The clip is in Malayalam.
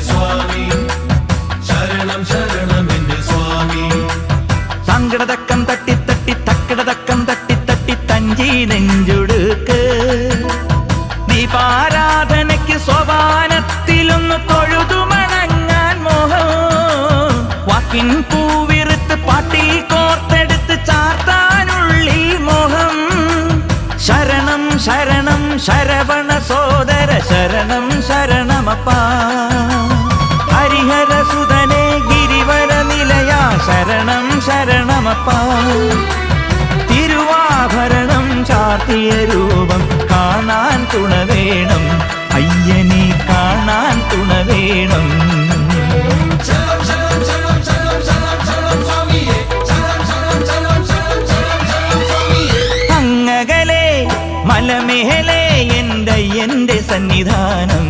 സ്വാമി. ശരണം സ്വാമി. തൊഴുതു മോഹം. വാക്കിൻ കോർത്തെടുത്ത് മോഹം. ശരണം ശരണം ശരവണ സോദര ശരണം ശരണമപ്പാ ഹരിഹര സുതനെ ഗിരിവര നിലയ ശരണം ശരണമപ്പ. തിരുവാഭരണം ചാർത്തിയ രൂപം കാണാൻ തുണ വേണം അയ്യനെ കാണാൻ തുണ വേണം മലമേലെ എന്റെ എന്റെ സന്നിധാനം.